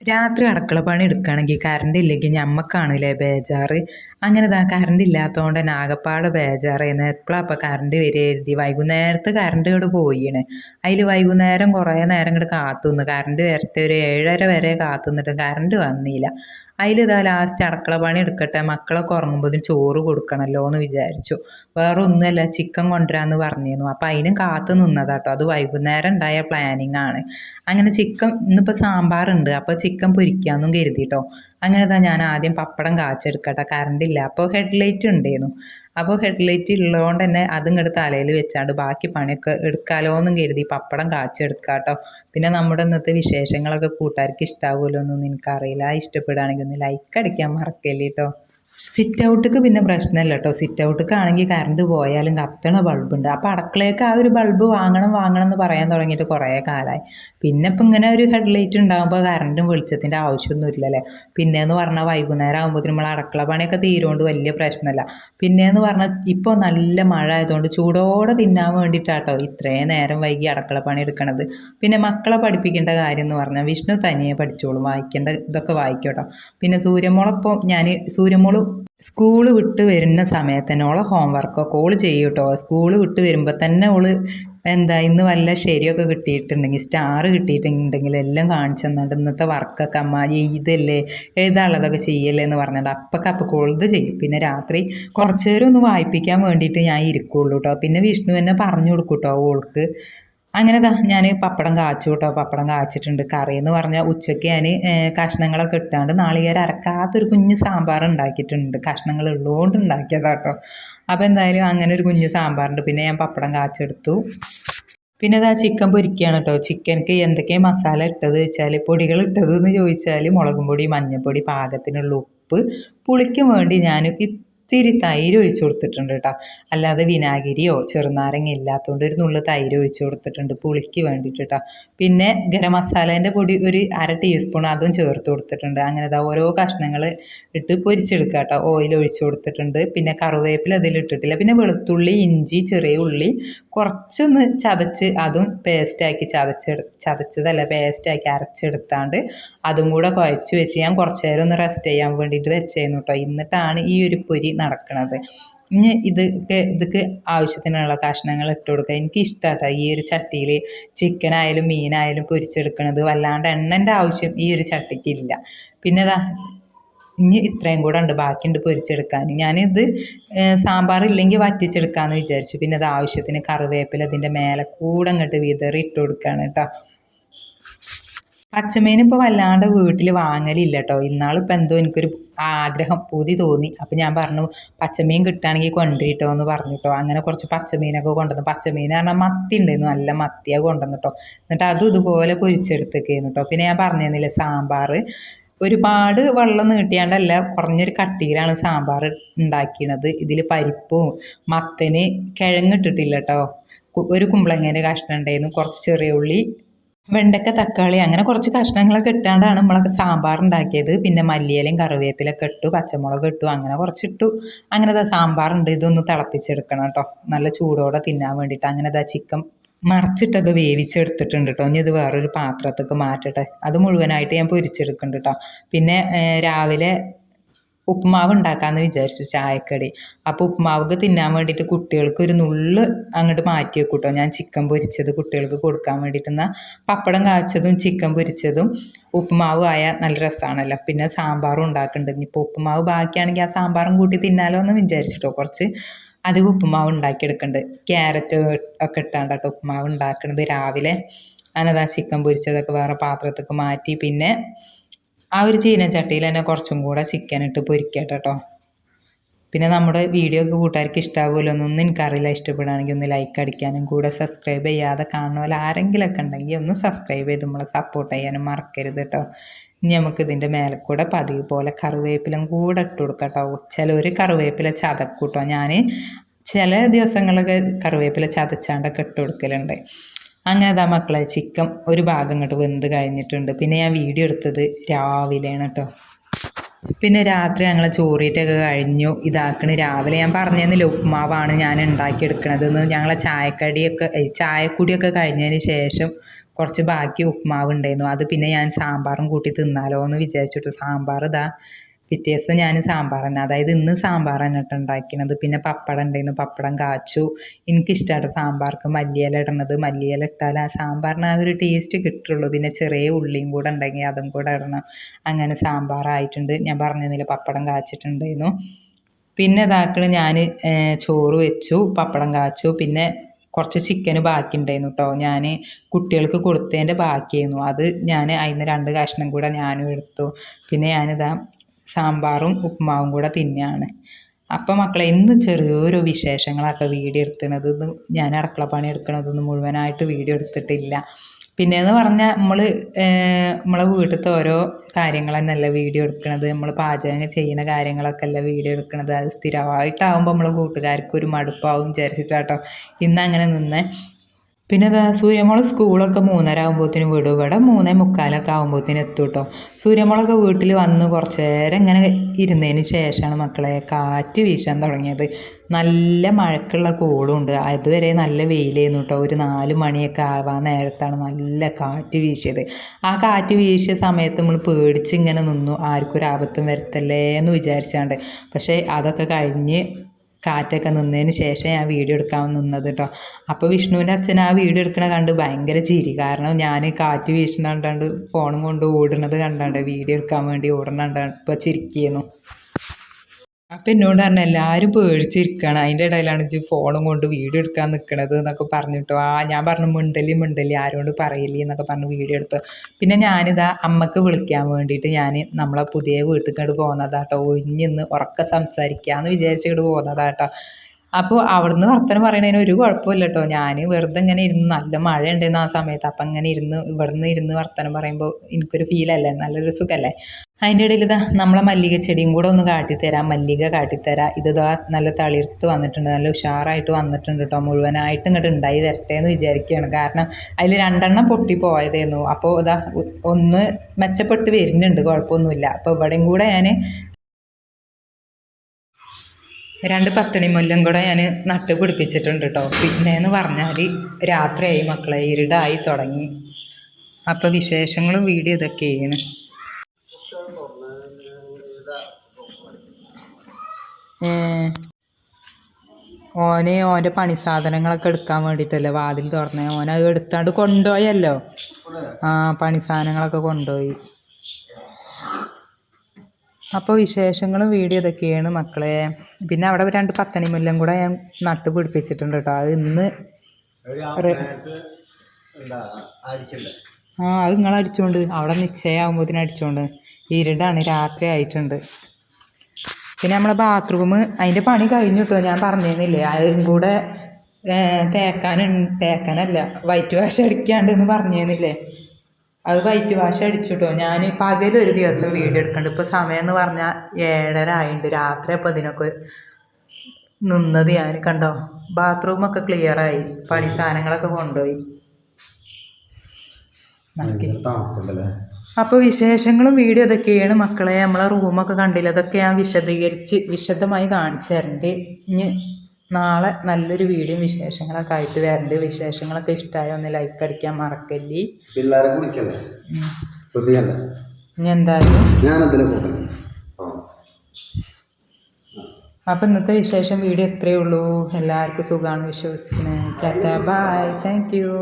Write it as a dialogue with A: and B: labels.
A: രാത്രി അടുക്കള പണി എടുക്കുകയാണെങ്കിൽ കറണ്ട് ഇല്ലെങ്കിൽ ഞമ്മക്കാണല്ലേ ബേജാറ്? അങ്ങനെ ഇതാ കറണ്ട് ഇല്ലാത്തതുകൊണ്ട് തന്നെ ആകപ്പാടെ ബേജാറായിരുന്നു എപ്പോഴാണ് അപ്പോൾ കറണ്ട് വരിക വൈകുന്നേരത്ത് കറണ്ട് ഇങ്ങോട്ട് പോയിണ്. അതിൽ വൈകുന്നേരം കുറേ നേരം ഇങ്ങോട്ട് കാത്തു നിന്ന് കറണ്ട് വരട്ടെ ഒരു ഏഴര വരെ കാത്തു നിന്നിട്ട് കറണ്ട് വന്നില്ല. അതിൽ ഇതാ ലാസ്റ്റ് അടുക്കള പണി എടുക്കട്ടെ. മക്കളൊക്കെ ഉറങ്ങുമ്പോഴത്തേന് ചോറ് കൊടുക്കണമല്ലോ എന്ന് വിചാരിച്ചു. വേറെ ഒന്നുമല്ല ചിക്കൻ കൊണ്ടുവരാമെന്ന് പറഞ്ഞിരുന്നു. അപ്പം അതിനും കാത്തു നിന്നതാട്ടോ. അത് വൈകുന്നേരം ഉണ്ടായ പ്ലാനിങ്ങാണ് അങ്ങനെ ചിക്കൻ ഇന്നിപ്പോൾ സാമ്പാറുണ്ട്. അപ്പോൾ ചിക്കൻ പൊരിക്കാമെന്നും കരുതിട്ടോ. അങ്ങനെ തന്നെ ഞാൻ ആദ്യം പപ്പടം കാച്ചെടുക്കട്ടെ. കറണ്ടില്ല. അപ്പോൾ ഹെഡ് ലൈറ്റ് ഉണ്ടായിരുന്നു അപ്പോൾ ഹെഡ് ലൈറ്റ് ഉള്ളതുകൊണ്ട് തന്നെ അതിങ്ങോട്ട് തലയിൽ വെച്ചാണ്ട് ബാക്കി പണിയൊക്കെ എടുക്കാലോ എന്നും കരുതി പപ്പടം കാച്ചെടുക്കുക കേട്ടോ പിന്നെ നമ്മുടെ ഇന്നത്തെ വിശേഷങ്ങളൊക്കെ കൂട്ടുകാർക്ക് ഇഷ്ടാവുമല്ലോ എന്നൊന്നും എനിക്കറിയില്ല ഇഷ്ടപ്പെടുകയാണെങ്കിൽ ഒന്ന് ലൈക്ക് അടിക്കാൻ മറക്കല്ലേ കേട്ടോ സിറ്റ് ഔട്ട്ക്ക് പിന്നെ പ്രശ്നമില്ല കേട്ടോ സിറ്റ് ഔട്ടിക്ക് ആണെങ്കിൽ കറണ്ട് പോയാലും കത്തണ ബൾബുണ്ട്. അപ്പോൾ അടുക്കളയൊക്കെ ആ ഒരു ബൾബ് വാങ്ങണം വാങ്ങണം എന്ന് പറയാൻ തുടങ്ങിയിട്ട് കുറേ കാലമായി പിന്നെ ഇപ്പം ഇങ്ങനെ ഒരു ഹെഡ് ലൈറ്റ് ഉണ്ടാകുമ്പോൾ കറണ്ടും വെളിച്ചത്തിന്റെ ആവശ്യമൊന്നുമില്ലല്ലേ? പിന്നെയെന്ന് പറഞ്ഞാൽ വൈകുന്നേരം ആകുമ്പോഴത്തേനും നമ്മൾ അടുക്കള പണിയൊക്കെ തീരുകൊണ്ട് വലിയ പ്രശ്നമല്ല പിന്നെയെന്ന് പറഞ്ഞാൽ ഇപ്പോൾ നല്ല മഴ ആയതുകൊണ്ട് ചൂടോടെ തിന്നാൻ വേണ്ടിയിട്ടാട്ടോ ഇത്രയും നേരം വൈകി അടുക്കള പണി എടുക്കണത്. പിന്നെ മക്കളെ പഠിപ്പിക്കേണ്ട കാര്യം എന്ന് പറഞ്ഞാൽ വിഷ്ണു തനിയെ പഠിച്ചോളും. വായിക്കേണ്ട ഇതൊക്കെ വായിക്കോട്ടോ. പിന്നെ സൂര്യമോളപ്പം ഞാൻ സൂര്യമോൾ സ്കൂൾ വിട്ട് വരുന്ന സമയത്ത് തന്നെ ഓളെ ഹോംവർക്കൊക്കെ ഓൾ ചെയ്യും കേട്ടോ സ്കൂൾ വിട്ട് വരുമ്പോൾ തന്നെ ഓൾ എന്താ ഇന്ന് വല്ല ശരിയൊക്കെ കിട്ടിയിട്ടുണ്ടെങ്കിൽ സ്റ്റാർ കിട്ടിയിട്ടുണ്ടെങ്കിൽ എല്ലാം കാണിച്ചു തന്നിട്ട് ഇന്നത്തെ വർക്കൊക്കെ അമ്മ ഇതല്ലേ എഴുതാനുള്ളതൊക്കെ ചെയ്യല്ലേ എന്ന് പറഞ്ഞിട്ട് അപ്പൊക്കെ അപ്പൊ കൊളുത് ചെയ്യും. പിന്നെ രാത്രി കുറച്ച് നേരം ഒന്ന് വായിപ്പിക്കാൻ വേണ്ടിയിട്ട് ഞാൻ ഇരിക്കുള്ളൂ കേട്ടോ പിന്നെ വിഷ്ണു എന്നെ പറഞ്ഞു കൊടുക്കും കേട്ടോ ഓൾക്ക്. അങ്ങനെ താ ഞാൻ പപ്പടം കാച്ചു കേട്ടോ പപ്പടം കാച്ചിട്ടുണ്ട്. കറി എന്ന് പറഞ്ഞാൽ ഉച്ചയ്ക്ക് ഞാൻ കഷ്ണങ്ങളൊക്കെ ഇട്ടാണ്ട് നാളികേരം അരക്കാത്തൊരു കുഞ്ഞ് സാമ്പാർ ഉണ്ടാക്കിയിട്ടുണ്ട് കഷ്ണങ്ങൾ ഉള്ളതുകൊണ്ട് ഉണ്ടാക്കിയതാട്ടോ അപ്പോൾ എന്തായാലും അങ്ങനെ ഒരു കുഞ്ഞ് സാമ്പാറുണ്ട്. പിന്നെ ഞാൻ പപ്പടം കാച്ചെടുത്തു. പിന്നെ അതാ ചിക്കൻ പൊരിക്കുകയാണ് കേട്ടോ ചിക്കനക്ക് എന്തൊക്കെയാണ് മസാല ഇട്ടത് വെച്ചാൽ പൊടികൾ ഇട്ടത് എന്ന് ചോദിച്ചാൽ മുളകും പൊടി മഞ്ഞൾപ്പൊടി പാകത്തിനുള്ള ഉപ്പ് പുളിക്ക് വേണ്ടി ഞാൻ ഇത്തിരി തൈര് ഒഴിച്ചു കൊടുത്തിട്ടുണ്ട് കേട്ടോ അല്ലാതെ വിനാഗിരിയോ ചെറുനാരങ്ങ ഇല്ലാത്തതുകൊണ്ട് ഒരു നുള്ളു തൈര് ഒഴിച്ചു കൊടുത്തിട്ടുണ്ട് പുളിക്ക് വേണ്ടിയിട്ട് കേട്ടോ പിന്നെ ഗരം മസാലേന്റെ പൊടി ഒരു അര ടീസ്പൂൺ അതും ചേർത്ത് കൊടുത്തിട്ടുണ്ട്. അങ്ങനെ ഇതാ ഓരോ കഷ്ണങ്ങൾ ഇട്ട് പൊരിച്ചെടുക്കുക കേട്ടോ ഓയിൽ ഒഴിച്ചു കൊടുത്തിട്ടുണ്ട്. പിന്നെ കറിവേപ്പില അതിൽ ഇട്ടിട്ടില്ല. പിന്നെ വെളുത്തുള്ളി ഇഞ്ചി ചെറിയ ഉള്ളി കുറച്ചൊന്ന് ചതച്ച് അതും പേസ്റ്റാക്കി ചതച്ചെടു ചതച്ചതല്ല പേസ്റ്റാക്കി അരച്ചെടുത്താണ്ട് അതും കൂടെ കുഴച്ച് വെച്ച് ഞാൻ കുറച്ച് നേരം ഒന്ന് റെസ്റ്റ് ചെയ്യാൻ വേണ്ടിയിട്ട് വെച്ചേന്നു കേട്ടോ എന്നിട്ടാണ് ഈ ഒരു പൊരി നടക്കുന്നത് ഇനി ഇതൊക്കെ ഇതൊക്കെ ആവശ്യത്തിനുള്ള കഷ്ണങ്ങൾ ഇട്ട് കൊടുക്കുക. എനിക്ക് ഇഷ്ടമാട്ടോ ഈ ഒരു ചട്ടിയിൽ ചിക്കനായാലും മീനായാലും പൊരിച്ചെടുക്കണത്. വല്ലാണ്ട് എണ്ണന്റെ ആവശ്യം ഈ ഒരു ചട്ടിക്കില്ല. പിന്നെ ഇതാ ഇനി ഇത്രയും കൂടെ ഉണ്ട്. ബാക്കിയുണ്ട് പൊരിച്ചെടുക്കാൻ. ഞാനിത് സാമ്പാർ ഇല്ലെങ്കിൽ വറ്റിച്ചെടുക്കാമെന്ന് വിചാരിച്ചു. പിന്നെ അത് ആവശ്യത്തിന് കറിവേപ്പില ഇതിന്റെ മേലെ കൂടെ അങ്ങോട്ട് വിതറി ഇട്ട് കൊടുക്കുകയാണ് കേട്ടോ. പച്ചമീൻ ഇപ്പോൾ വല്ലാണ്ട് വീട്ടിൽ വാങ്ങലില്ല കേട്ടോ ഇന്നാളിപ്പോൾ എന്തോ എനിക്കൊരു ആഗ്രഹം പൂതി തോന്നി. അപ്പോൾ ഞാൻ പറഞ്ഞു പച്ചമീൻ കിട്ടുകയാണെങ്കിൽ കൊണ്ടുവരിട്ടോ എന്ന് പറഞ്ഞു കേട്ടോ അങ്ങനെ കുറച്ച് പച്ചമീനൊക്കെ കൊണ്ടുവന്നു. പച്ചമീൻ പറഞ്ഞാൽ മത്തി ഉണ്ടായിരുന്നു നല്ല മത്തിയാണ് കൊണ്ടുവന്നു കേട്ടോ എന്നിട്ട് അതും ഇതുപോലെ പൊരിച്ചെടുത്തേക്കായിരുന്നു കേട്ടോ പിന്നെ ഞാൻ പറഞ്ഞിരുന്നില്ലേ സാമ്പാർ ഒരുപാട് വെള്ളം നീട്ടിയാണ്ടല്ല കുറഞ്ഞൊരു കട്ടിയിലാണ് സാമ്പാർ ഉണ്ടാക്കിയത് ഇതിൽ പരിപ്പും മത്തന് കിഴങ്ങിട്ടിട്ടില്ല കേട്ടോ ഒരു കുമ്പളങ്ങേന്റെ കഷ്ണം ഉണ്ടായിരുന്നു കുറച്ച് ചെറിയ ഉള്ളി വെണ്ടക്ക തക്കാളി അങ്ങനെ കുറച്ച് കഷ്ണങ്ങളൊക്കെ ഇട്ടാണ്ടാണ് നമ്മളൊക്കെ സാമ്പാർ ഉണ്ടാക്കിയത് പിന്നെ മല്ലിയിലയും കറിവേപ്പിലൊക്കെ ഇട്ടു പച്ചമുളക് ഇട്ടു അങ്ങനെ കുറച്ചിട്ടു. അങ്ങനെ ഇതാ സാമ്പാറുണ്ട്. ഇതൊന്ന് തിളപ്പിച്ചെടുക്കണം കേട്ടോ. നല്ല ചൂടോടെ തിന്നാൻ വേണ്ടിയിട്ട്. അങ്ങനെ ഇതാ ചിക്കൻ മറിച്ചിട്ടൊക്കെ വേവിച്ചെടുത്തിട്ടുണ്ട് കേട്ടോ. ഇനി ഇത് വേറൊരു പാത്രത്തേക്ക് മാറ്റട്ടെ. അത് മുഴുവനായിട്ട് ഞാൻ പൊരിച്ചെടുക്കുന്നുണ്ട് കേട്ടോ. പിന്നെ രാവിലെ ഉപ്പുമാവ് ഉണ്ടാക്കാമെന്ന് വിചാരിച്ചു ചായക്കടി. അപ്പോൾ ഉപ്പുമാവ് തിന്നാൻ വേണ്ടിയിട്ട് കുട്ടികൾക്ക് ഒരു നുള്ള് അങ്ങോട്ട് മാറ്റി വെക്കും കേട്ടോ ഞാൻ ചിക്കൻ പൊരിച്ചത് കുട്ടികൾക്ക് കൊടുക്കാൻ വേണ്ടിയിട്ട്. എന്നാൽ പപ്പടം കാച്ചതും ചിക്കൻ പൊരിച്ചതും ഉപ്പുമാവ് ആയാൽ നല്ല രസമാണല്ലോ പിന്നെ സാമ്പാറും ഉണ്ടാക്കുന്നുണ്ട് ഇനിയിപ്പോൾ ഉപ്പുമാവ് ബാക്കിയാണെങ്കിൽ ആ സാമ്പാറും കൂട്ടി തിന്നാലോ എന്ന് വിചാരിച്ചിട്ടോ. കുറച്ച് അധികം ഉപ്പുമാവ് ഉണ്ടാക്കിയെടുക്കുന്നുണ്ട് ക്യാരറ്റ് ഒക്കെ ഇട്ടാണ്ട് ഉപ്പുമാവ് ഉണ്ടാക്കുന്നത് രാവിലെ. അതിനതാ ചിക്കൻ പൊരിച്ചതൊക്കെ വേറെ പാത്രത്തേക്ക് മാറ്റി. പിന്നെ ആ ഒരു ചീനച്ചട്ടിയിൽ തന്നെ കുറച്ചും കൂടെ ചിക്കൻ ഇട്ട് പൊരിക്കട്ടെ കേട്ടോ പിന്നെ നമ്മുടെ വീഡിയോ ഒക്കെ കൂട്ടുകാർക്ക് ഇഷ്ടാവുമല്ലോ എന്നൊന്നും എനിക്കറിയില്ല. ഇഷ്ടപ്പെടുകയാണെങ്കിൽ ഒന്ന് ലൈക്ക് അടിക്കാനും കൂടെ സബ്സ്ക്രൈബ് ചെയ്യാതെ കാണുന്ന ആരെങ്കിലുമൊക്കെ ഉണ്ടെങ്കിൽ ഒന്ന് സബ്സ്ക്രൈബ് ചെയ്ത് നമ്മളെ സപ്പോർട്ട് ചെയ്യാനും മറക്കരുത് കേട്ടോ ഇനി നമുക്ക് ഇതിന്റെ മേലെ കൂടെ പതിവ് പോലെ കറിവേപ്പിലും കൂടെ ഇട്ട് കൊടുക്കാം കേട്ടോ ചിലവർ കറിവേപ്പില ചതക്കൂട്ടോ ഞാൻ ചില ദിവസങ്ങളൊക്കെ കറിവേപ്പില ചതച്ചാണ്ടൊക്കെ ഇട്ട് കൊടുക്കലുണ്ട്. അങ്ങനെ അതാ മക്കളെ ചിക്കൻ ഒരു ഭാഗം ഇങ്ങോട്ട് വെന്ത് കഴിഞ്ഞിട്ടുണ്ട്. പിന്നെ ഞാൻ വീഡിയോ എടുത്തത് രാവിലെയാണ് കേട്ടോ പിന്നെ രാത്രി ഞങ്ങൾ ചോറിയിട്ടൊക്കെ കഴിഞ്ഞു. ഇതാക്കണ് രാവിലെ. ഞാൻ പറഞ്ഞതെന്നില്ല ഉപ്മാവാണ് ഞാൻ ഉണ്ടാക്കിയെടുക്കണത് എന്ന്. ഞങ്ങളെ ചായക്കടിയൊക്കെ ചായക്കുടിയൊക്കെ കഴിഞ്ഞതിന് ശേഷം കുറച്ച് ബാക്കി ഉപ്മാവ് ഉണ്ടായിരുന്നു. അത് പിന്നെ ഞാൻ സാമ്പാറും കൂട്ടി തിന്നാലോ എന്ന് വിചാരിച്ചിട്ട് സാമ്പാർ ഇതാ പിറ്റേ ദിവസം ഞാൻ സാമ്പാർ തന്നെ അതായത് ഇന്ന് സാമ്പാർ തന്നെ കേട്ടോ ഉണ്ടാക്കിയത് പിന്നെ പപ്പടം ഉണ്ടായിരുന്നു പപ്പടം കാച്ചു. എനിക്കിഷ്ടമാണ് സാമ്പാർക്ക്. മല്ലിയില ഇടണത്. മല്ലിയില ഇട്ടാൽ ആ സാമ്പാറിന് ആ ഒരു ടേസ്റ്റ് കിട്ടുള്ളൂ. പിന്നെ ചെറിയ ഉള്ളിയും കൂടെ ഉണ്ടെങ്കിൽ അതും കൂടെ ഇടണം. അങ്ങനെ സാമ്പാറായിട്ടുണ്ട്. ഞാൻ പറഞ്ഞതിൽ പപ്പടം കാച്ചിട്ടുണ്ടായിരുന്നു പിന്നെ ഇതാക്കണ ഞാൻ ചോറ് വെച്ചു. പപ്പടം കാച്ചു. പിന്നെ കുറച്ച് ചിക്കന് ബാക്കി ഉണ്ടായിരുന്നു കേട്ടോ ഞാൻ കുട്ടികൾക്ക് കൊടുത്തതിന്റെ ബാക്കിയായിരുന്നു. അത് ഞാൻ അതിന് രണ്ട് കഷ്ണം കൂടെ ഞാനും എടുത്തു. പിന്നെ ഞാനിതാ സാമ്പാറും ഉപ്പുമാവും കൂടെ തിന്നുകയാണ് അപ്പം മക്കളെ ഇന്ന് ചെറിയൊരു വിശേഷങ്ങളൊക്കെ വീഡിയോ എടുത്തണത്. ഞാൻ അടുക്കള പണി എടുക്കണതൊന്നും മുഴുവനായിട്ട് വീഡിയോ എടുത്തിട്ടില്ല. പിന്നെയെന്ന് പറഞ്ഞാൽ നമ്മൾ നമ്മളെ വീട്ടിലത്തെ ഓരോ കാര്യങ്ങൾ തന്നെയല്ല വീഡിയോ എടുക്കുന്നത് നമ്മൾ പാചകം ചെയ്യുന്ന കാര്യങ്ങളൊക്കെ അല്ല വീഡിയോ എടുക്കുന്നത് അത് സ്ഥിരമായിട്ടാകുമ്പോൾ നമ്മളെ കൂട്ടുകാർക്ക് ഒരു മടുപ്പാവും വിചാരിച്ചിട്ടാട്ടോ ഇന്ന് അങ്ങനെ നിന്നേ പിന്നെ അതാ സൂര്യമോൾ സ്കൂളൊക്കെ മൂന്നര ആകുമ്പോഴത്തേനും വിടും. ഇവിടെ മൂന്നേ മുക്കാലൊക്കെ ആകുമ്പോഴത്തേനും എത്തും കേട്ടോ സൂര്യമോളൊക്കെ വീട്ടിൽ വന്ന് കുറച്ച് നേരം ഇങ്ങനെ ഇരുന്നതിന് ശേഷമാണ് മക്കളെ കാറ്റ് വീശാൻ തുടങ്ങിയത്. നല്ല മഴക്കുള്ള കോളുണ്ട്. അതുവരെ നല്ല വെയിലായിരുന്നു കേട്ടോ ഒരു നാല് മണിയൊക്കെ ആവാൻ നേരത്താണ് നല്ല കാറ്റ് വീശിയത്. ആ കാറ്റ് വീശിയ സമയത്ത് നമ്മൾ പേടിച്ച് ഇങ്ങനെ നിന്നു ആർക്കൊരു ആപത്തും വരുത്തല്ലേ എന്ന് വിചാരിച്ചാണ്ട്. പക്ഷേ അതൊക്കെ കഴിഞ്ഞ് കാറ്റൊക്കെ നിന്നതിന് ശേഷം ഞാൻ വീഡിയോ എടുക്കാൻ നിന്നത് കേട്ടോ അപ്പോൾ വിഷ്ണുവിന്റെ അച്ഛൻ ആ വീഡിയോ എടുക്കണ കണ്ട് ഭയങ്കര ചിരി. കാരണം ഞാൻ കാറ്റ് വീശുന്ന കണ്ടാണ്ട് ഫോണും കൊണ്ട് ഓടുന്നത് കണ്ടാണ്ട് വീഡിയോ എടുക്കാൻ വേണ്ടി ഓടുന്നത് കണ്ടാണ്ട് ഇപ്പോൾ ചിരിക്കുന്നു. അപ്പം എന്നോട് പറഞ്ഞ എല്ലാവരും പേടിച്ചിരിക്കുകയാണ് അതിന്റെ ഇടയിലാണ് ഇജ്ജ് ഫോണും കൊണ്ട് വീഡിയോ എടുക്കാൻ നിൽക്കണത് എന്നൊക്കെ പറഞ്ഞിട്ടോ. ആ ഞാൻ പറഞ്ഞു മിണ്ടലി മിണ്ടലി. ആരോട് പറയില്ലേ എന്നൊക്കെ പറഞ്ഞ് വീഡിയോ എടുത്തു. പിന്നെ ഞാനിതാ അമ്മയ്ക്ക് വിളിക്കാൻ വേണ്ടിയിട്ട് ഞാൻ നമ്മളെ പുതിയ വീട്ടിൽ പോകുന്നതാട്ടോ ഒഴിഞ്ഞിന്ന് ഉറക്ക സംസാരിക്കാമെന്ന് വിചാരിച്ചിട്ട് പോകുന്നതാട്ടോ അപ്പോൾ അവിടുന്ന് വർത്തനം പറയണതിന് ഒരു കുഴപ്പമില്ല കേട്ടോ ഞാൻ വെറുതെ ഇങ്ങനെ ഇരുന്ന് നല്ല മഴ ഉണ്ടായിരുന്നു ആ സമയത്ത്. അപ്പം ഇങ്ങനെ ഇരുന്ന് ഇവിടുന്ന് ഇരുന്ന് വർത്തനം പറയുമ്പോൾ എനിക്കൊരു ഫീലല്ലേ നല്ലൊരു സുഖമല്ലേ അതിന്റെ ഇടയിൽ ഇതാ നമ്മളെ മല്ലിക ചെടിയും കൂടെ ഒന്ന് കാട്ടിത്തരാം. മല്ലിക കാട്ടിത്തരാം. ഇതാ നല്ല തളിർത്ത് വന്നിട്ടുണ്ട്. നല്ല ഉഷാറായിട്ട് വന്നിട്ടുണ്ട് കേട്ടോ മുഴുവനായിട്ട് ഇങ്ങോട്ട് ഉണ്ടായി വരട്ടെ എന്ന് വിചാരിക്കുകയാണ്. കാരണം അതിൽ രണ്ടെണ്ണം പൊട്ടി പോയതായിരുന്നു അപ്പോൾ ഇതാ ഒന്ന് മെച്ചപ്പെട്ട് വരുന്നുണ്ട്. കുഴപ്പമൊന്നുമില്ല. അപ്പോൾ ഇവിടെയും കൂടെ ഞാൻ രണ്ട് പത്തണി മുല്ലം കൂടെ ഞാൻ നട്ട് പിടിപ്പിച്ചിട്ടുണ്ട് കേട്ടോ പിന്നെയെന്ന് പറഞ്ഞാൽ രാത്രിയായി മക്കളെ. ഇരുടായി തുടങ്ങി. അപ്പോൾ വിശേഷങ്ങളും വീഡിയോ ഇതൊക്കെയാണ്. ഓന് ഓന്റെ പണി സാധനങ്ങളൊക്കെ എടുക്കാൻ വേണ്ടിയിട്ടല്ലേ വാതിൽ തുറന്നേ. ഓൻ അത് എടുത്താണ്ട് കൊണ്ടുപോയല്ലോ. ആ പണി സാധനങ്ങളൊക്കെ കൊണ്ടുപോയി. അപ്പോൾ വിശേഷങ്ങളും വീഡിയോ ഇതൊക്കെയാണ് മക്കളെ. പിന്നെ അവിടെ രണ്ട് പത്തണി മുല്ലം കൂടെ ഞാൻ നട്ട് പിടിപ്പിച്ചിട്ടുണ്ട് കേട്ടോ. അത് ഇന്ന് ആ അത് നിങ്ങൾ അടിച്ചോണ്ട് അവിടെ നിശ്ചയമാകുമ്പോൾ അടിച്ചോണ്ട്. ഇരുടാണ് രാത്രി ആയിട്ടുണ്ട്. പിന്നെ നമ്മളെ ബാത്റൂം അതിന്റെ പണി കഴിഞ്ഞു കേട്ടോ ഞാൻ പറഞ്ഞിരുന്നില്ലേ അതും കൂടെ തേക്കാൻ തേക്കാനല്ല വൈറ്റ് വാഷ് അടിക്കാണ്ട് എന്ന് പറഞ്ഞിരുന്നില്ലേ അത് വൈറ്റ് വാഷ് അടിച്ചു കേട്ടോ ഞാൻ പകലൊരു ദിവസം വീഡിയോ എടുക്കണ്ട്. ഇപ്പോൾ സമയം എന്ന് പറഞ്ഞാൽ ഏഴര ആയിട്ടുണ്ട് രാത്രി അപ്പോൾ ഇതിനൊക്കെ നിന്നത് ഞാൻ കണ്ടോ? ബാത്റൂമൊക്കെ ക്ലിയറായി പണി സാധനങ്ങളൊക്കെ കൊണ്ടുപോയി. അപ്പോൾ വിശേഷങ്ങളും വീഡിയോ ഇതൊക്കെയാണ് മക്കളെ. നമ്മളെ റൂമൊക്കെ കണ്ടില്ല? അതൊക്കെ ഞാൻ വിശദീകരിച്ച് വിശദമായി കാണിച്ചു തരണ്ട്. ഇനി നാളെ നല്ലൊരു വീഡിയോ വിശേഷങ്ങളൊക്കെ ആയിട്ട് വരണ്ട്. വിശേഷങ്ങളൊക്കെ ഇഷ്ടമായ ഒന്ന് ലൈക്ക് അടിക്കാൻ മറക്കല്ലേ.
B: പിള്ളേരെ കുളിക്കല്ലേ?
A: ഇനി എന്തായാലും? അപ്പം ഇന്നത്തെ വിശേഷം വീഡിയോ ഇത്രയേ ഉള്ളൂ. എല്ലാവർക്കും സുഖമാണ് വിശ്വസിക്കുന്നത് ടാറ്റ. ബൈ. Thank you